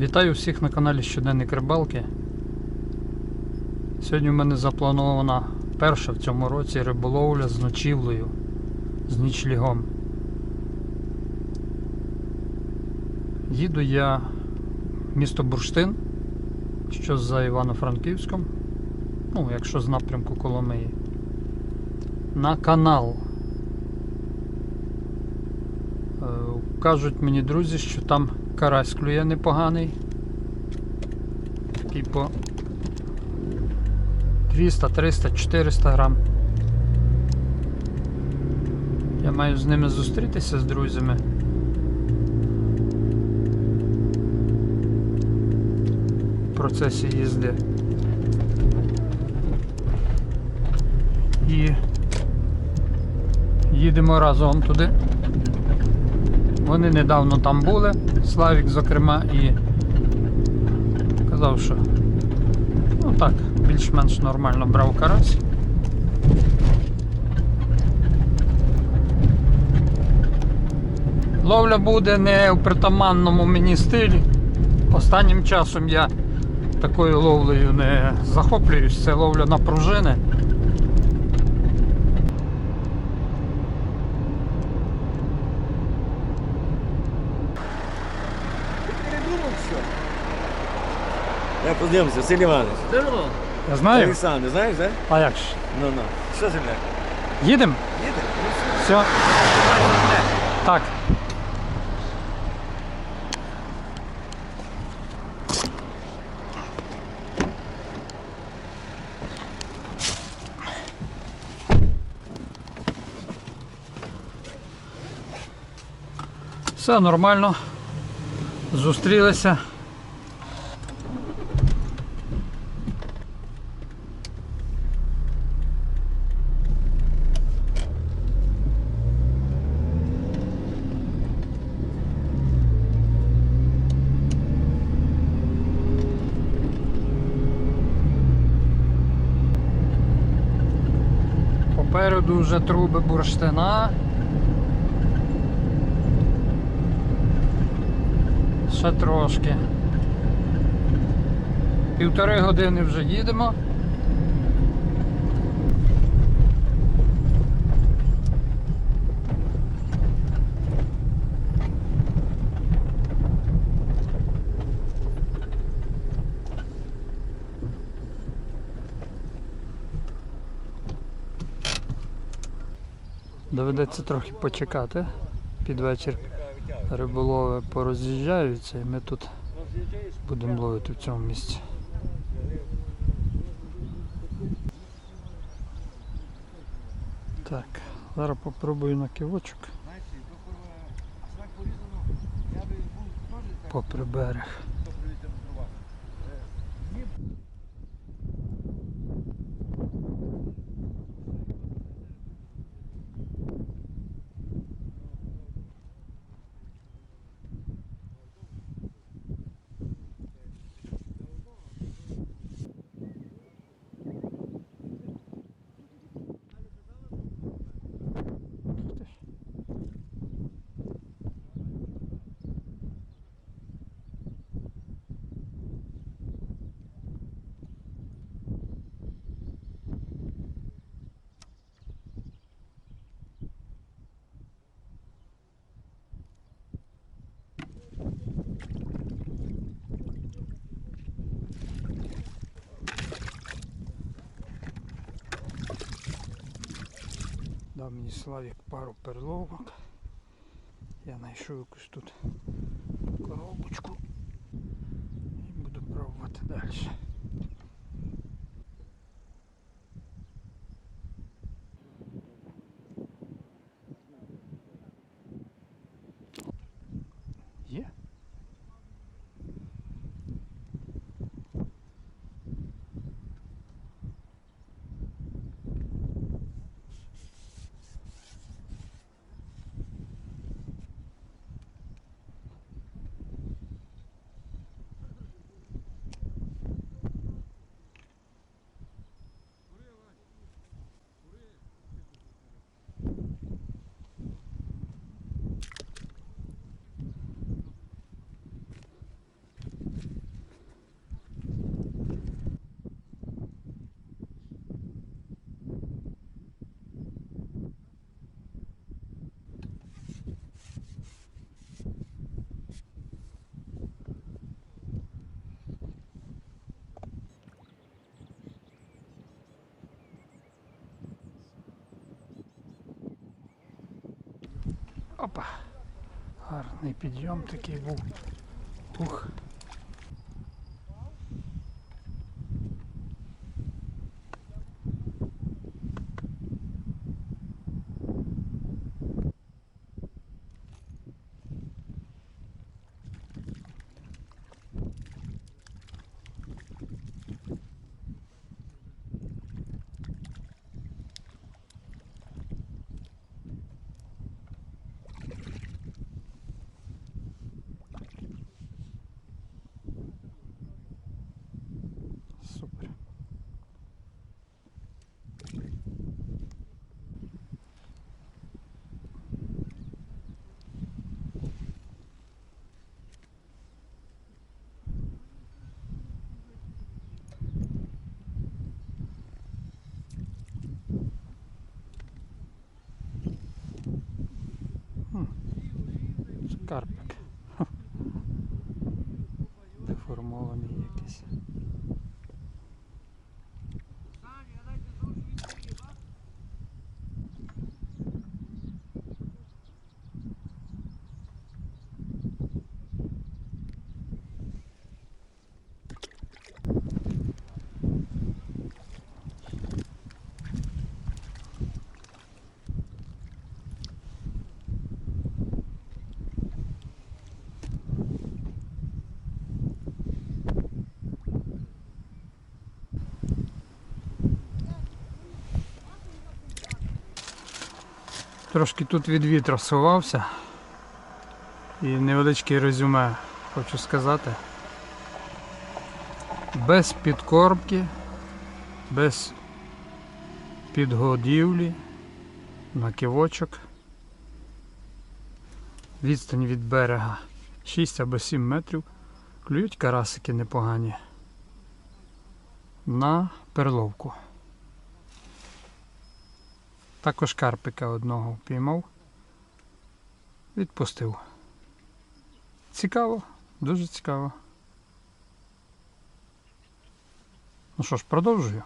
Вітаю всіх на каналі Щоденник Рибалки. Сьогодні в мене запланована перша в цьому році риболовля з ночівлею, з нічлігом. Їду я в місто Бурштин, що за Івано-Франківськом, ну, якщо з напрямку Коломиї, на канал. Кажуть мені друзі, що там карась клює непоганий. Такий по 200, 300, 400 грам. Я маю з ними зустрітися з друзями. В процесі їзди. І їдемо разом туди. Вони недавно там були, Славік, зокрема, і казав, що ну так, більш-менш нормально брав карась. Ловля буде не в притаманному мені стилі. Останнім часом я такою ловлею не захоплююсь, це ловля на пружини. Ти передумав що? Я познайомився, Василь Іванович. Здорово. Я знаю. Олександр, знаєш, так? А як ж? Ну ну. Що земля? Їдемо? Їде? Все. Так. Все нормально. Зустрілися. Попереду вже труби бурштина. Ще трошки. Півтори години вже їдемо. Доведеться трохи почекати. Під вечір риболови пороз'їжджаються і ми тут будемо ловити в цьому місці. Так, зараз попробую на кивочок попри берег. Дав мені Славік пару перловок. Я знайшов якусь тут коробочку і буду пробувати далі. Є? Опа. Гарний підйом такий був. Ух. sombra. Hum. Escarpa. Трошки тут від вітра сховався. І невеличке резюме хочу сказати. Без підкормки, без підгодівлі, на кивочок. Відстань від берега 6 або 7 метрів. Клюють карасики непогані. На перловку. Також карпика одного впіймав. Відпустив. Цікаво, дуже цікаво. Ну що ж, продовжую.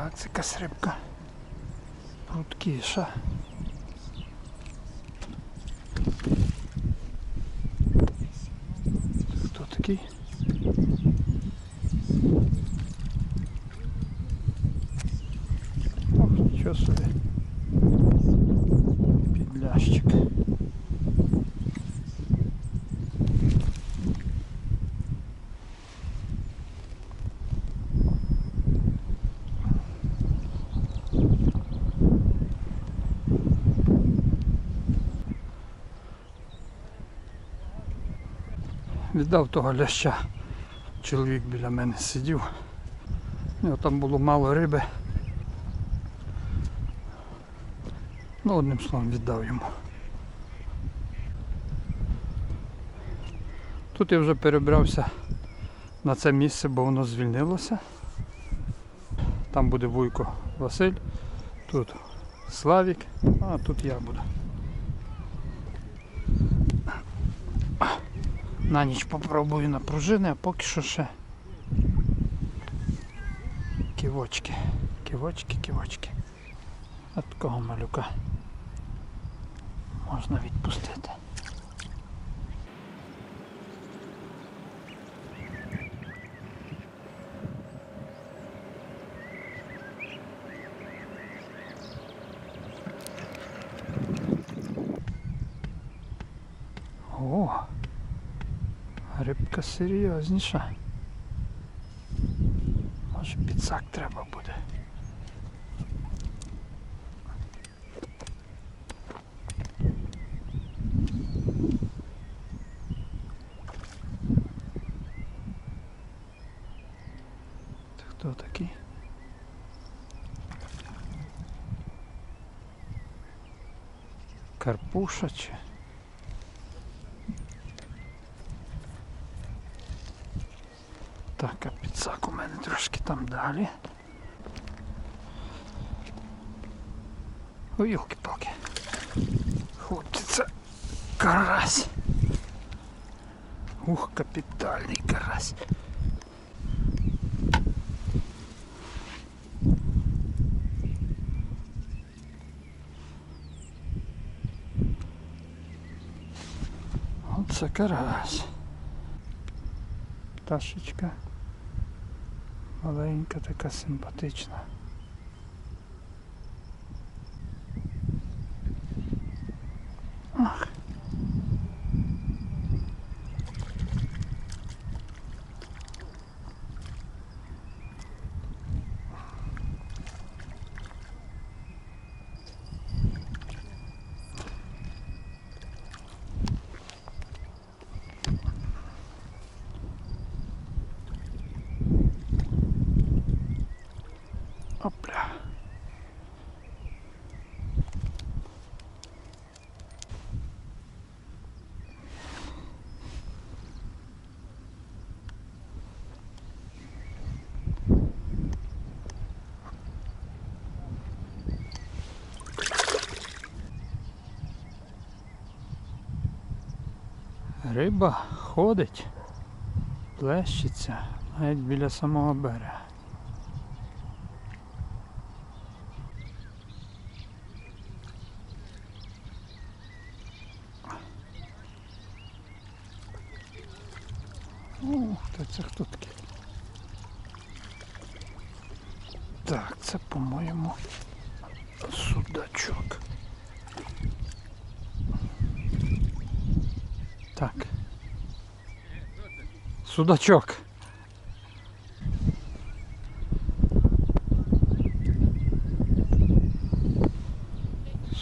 Так, це якась рибка. Прудкіша. Хто такий? О, нічого собі. Підлящик. Віддав того ляща. Чоловік біля мене сидів. У нього там було мало риби. Ну, одним словом, віддав йому. Тут я вже перебрався на це місце, бо воно звільнилося. Там буде Вуйко Василь, тут Славік, а тут я буду. На ніч попробую на пружини, а поки що ще ківочки. Ківочки, ківочки. От такого малюка можна відпустити. серйозніша. Може підсак треба буде. Це хто такий? Карпуша чи? Так, а підсак у мене трошки там далі. Ой, йолки-палки. Хлопці, це карась. Ух, капітальний карась. Оце карась. Пташечка. Маленька, така симпатична. Риба ходить, плещеться навіть біля самого берега. Ух, та це хто такий? Так, це, по-моєму, судачок. Так. Судачок.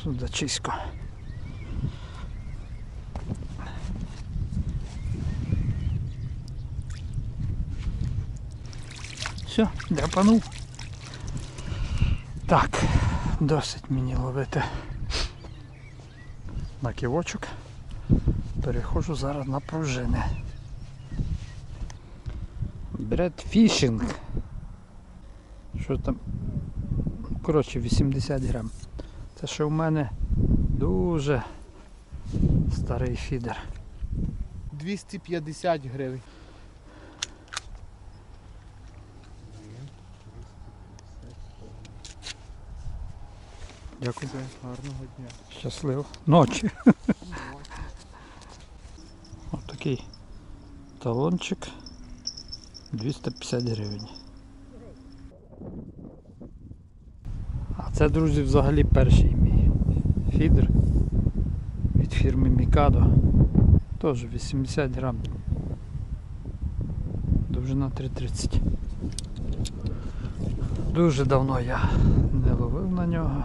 Судачисько. Все, драпанув. Так, досить мені ловити на ківочок. Переходжу зараз на пружини. Бредфішинг. Що там? Коротше, 80 грам. Це ще у мене дуже старий фідер. 250 гривень. Дякую. Гарного дня. Щасливо. Ночі. Ось такий талончик 250 гривень. А це, друзі, взагалі перший мій фідер від фірми Mikado. Теж 80 грам. Довжина 3,30. Дуже давно я не ловив на нього.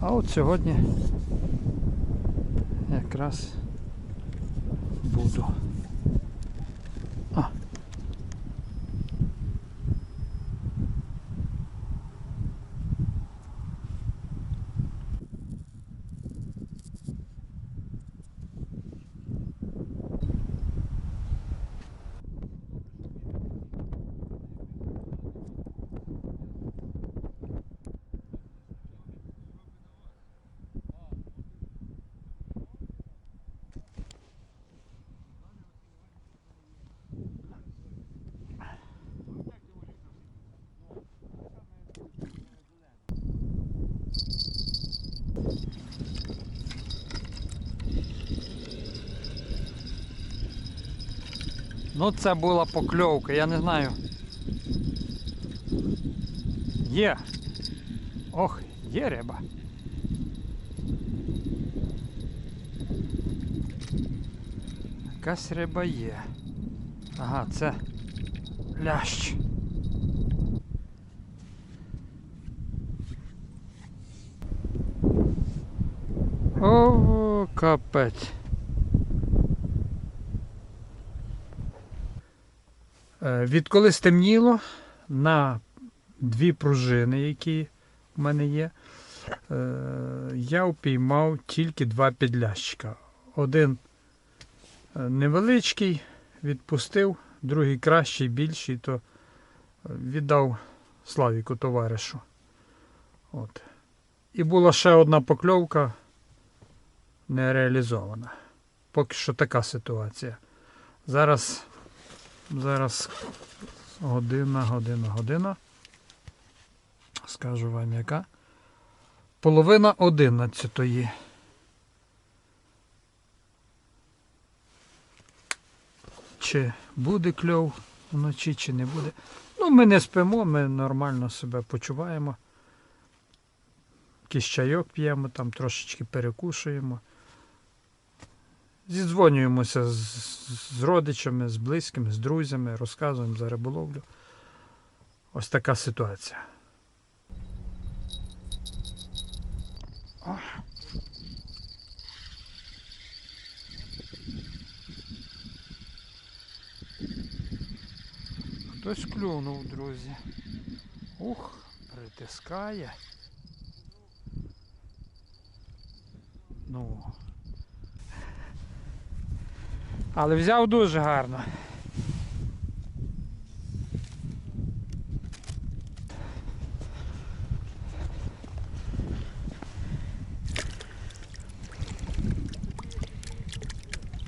А от сьогодні якраз буду. А. Ну це була покльовка, я не знаю. Є. Ох, є риба. Якась риба є. Ага, це лящ. О, капець. Відколи стемніло на дві пружини, які в мене є. Е, я упіймав тільки два підлящика. Один е, невеличкий, відпустив, другий кращий, більший, то е, віддав Славіку товаришу. От. І була ще одна покльовка не реалізована. Поки що така ситуація. Зараз, зараз година, година, година. Скажу вам яка. Половина одинадцятої. Чи буде кльов вночі, чи не буде. Ну, ми не спимо, ми нормально себе почуваємо. Якийсь чайок п'ємо, там трошечки перекушуємо. Зідзвонюємося з, з родичами, з близькими, з друзями, розказуємо за риболовлю. Ось така ситуація. Хтось клюнув, друзі. Ух, притискає. Ну. Але взяв дуже гарно.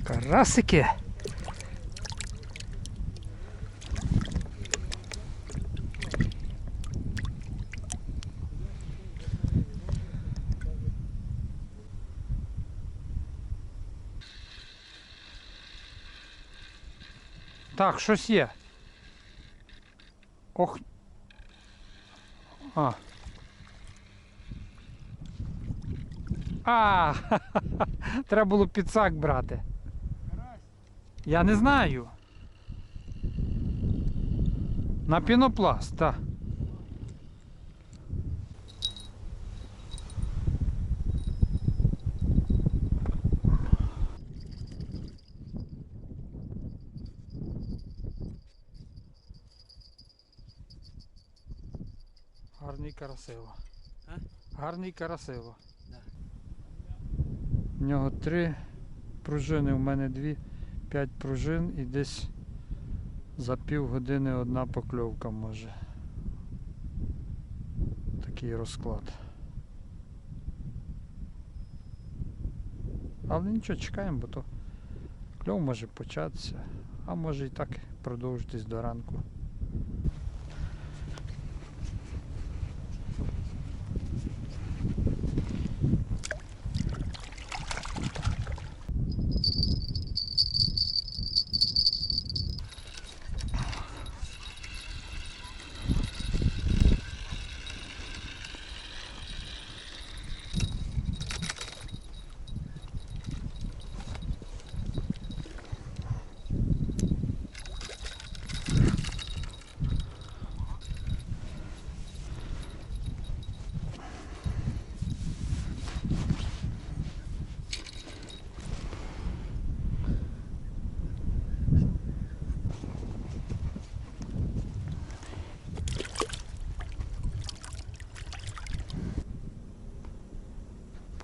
Карасики. Так, щось є. Ох. А. А, треба було підсак брати. Я не знаю. На пінопласт, так. Гарний карасило. А? Гарний карасило. Да. В нього три пружини, у мене дві, п'ять пружин і десь за півгодини одна покльовка може. Такий розклад. Але нічого, чекаємо, бо то кльов може початися, а може і так продовжитись до ранку.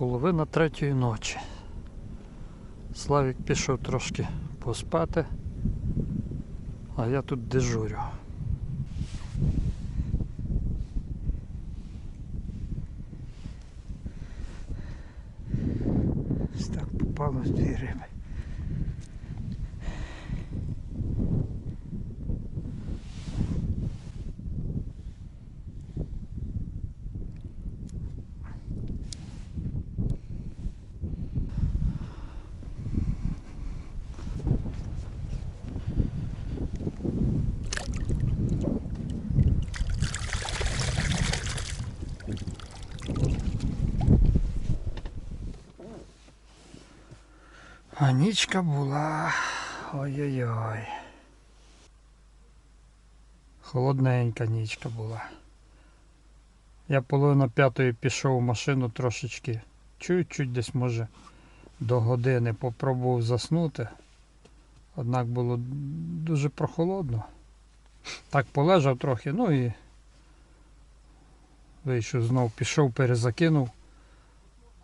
Половина третьої ночі. Славік пішов трошки поспати, а я тут дежурю. Ось так попало дві риби. А нічка була. Ой-ой-ой. Холодненька нічка була. Я половина п'ятої пішов в машину трошечки. Чуть-чуть десь може до години попробував заснути. Однак було дуже прохолодно. Так полежав трохи, ну і Вийшов знов, пішов, перезакинув.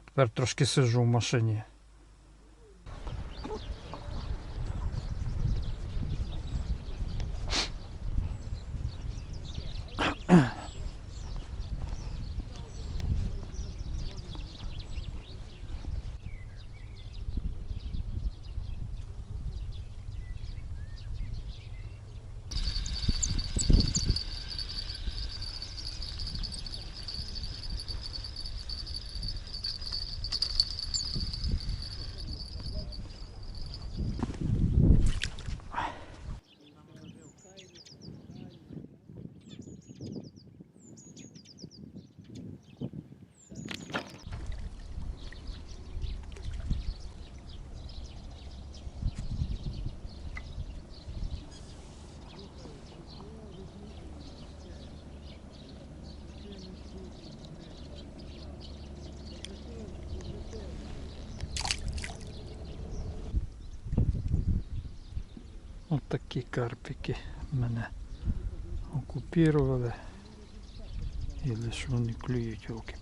Тепер трошки сиджу в машині. От такі карпики мене окупірували. І лише вони клюють олки-палки.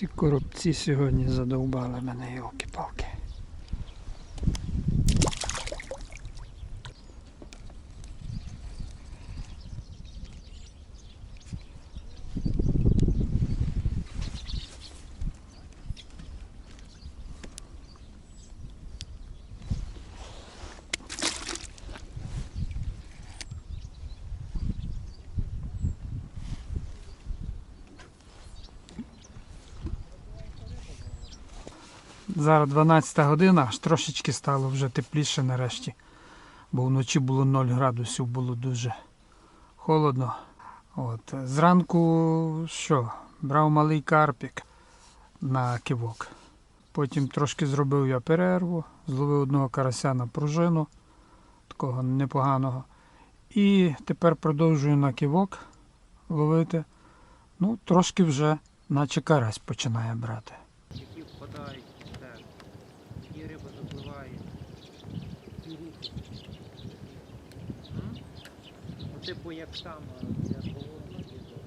Ці коробці сьогодні задовбали мене йолки-палки. Зараз 12 година, аж трошечки стало вже тепліше нарешті. Бо вночі було 0 градусів, було дуже холодно. От. Зранку що? Брав малий карпік на кивок. Потім трошки зробив я перерву, зловив одного карася на пружину, такого непоганого. І тепер продовжую на кивок ловити. Ну, трошки вже, наче карась починає брати. які впадають в те, які риба запливає, які рухи. М? Ну, типу як там а, для полону є то.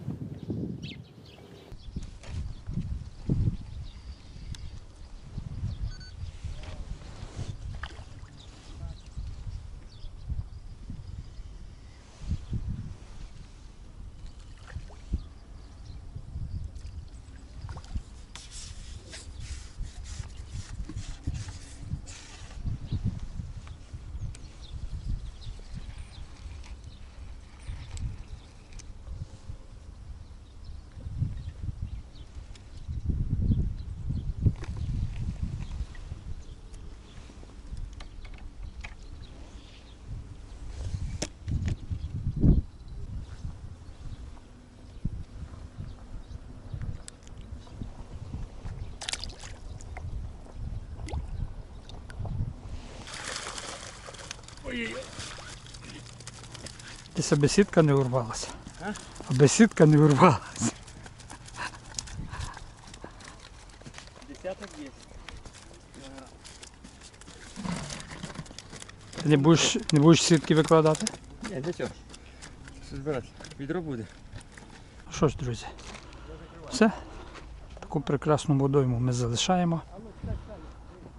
Десь аби не урвалася. А? Аби сітка не урвалася. Десяток є. Ти не будеш, не будеш сітки викладати? Ні, для чого? Що збирати? Відро буде. Що ж, друзі, все. Таку прекрасну водойму ми залишаємо.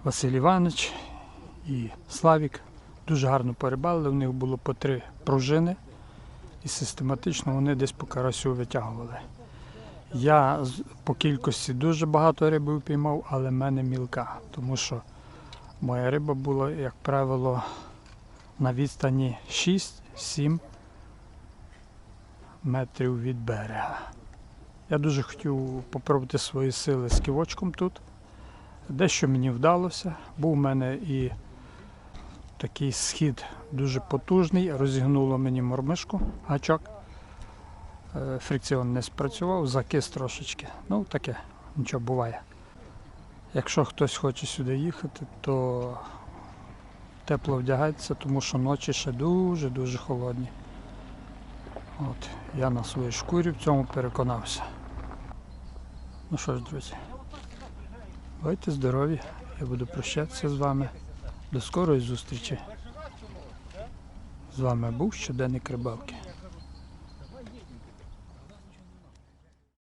Василь Іванович і Славік дуже гарно порибалили. У них було по три пружини. І систематично вони десь по карасю витягували. Я по кількості дуже багато риби впіймав, але в мене мілка, тому що моя риба була, як правило, на відстані 6-7 метрів від берега. Я дуже хотів попробувати свої сили з ківочком тут. Дещо мені вдалося. Був у мене і такий схід дуже потужний, розігнуло мені мормишку, гачок. Е, Фрикціон не спрацював, закис трошечки. Ну, таке, нічого буває. Якщо хтось хоче сюди їхати, то тепло вдягайтеся, тому що ночі ще дуже-дуже холодні. От, я на своїй шкурі в цьому переконався. Ну що ж, друзі, будьте здорові, я буду прощатися з вами. До скорої зустрічі. З вами був щоденник рибалки.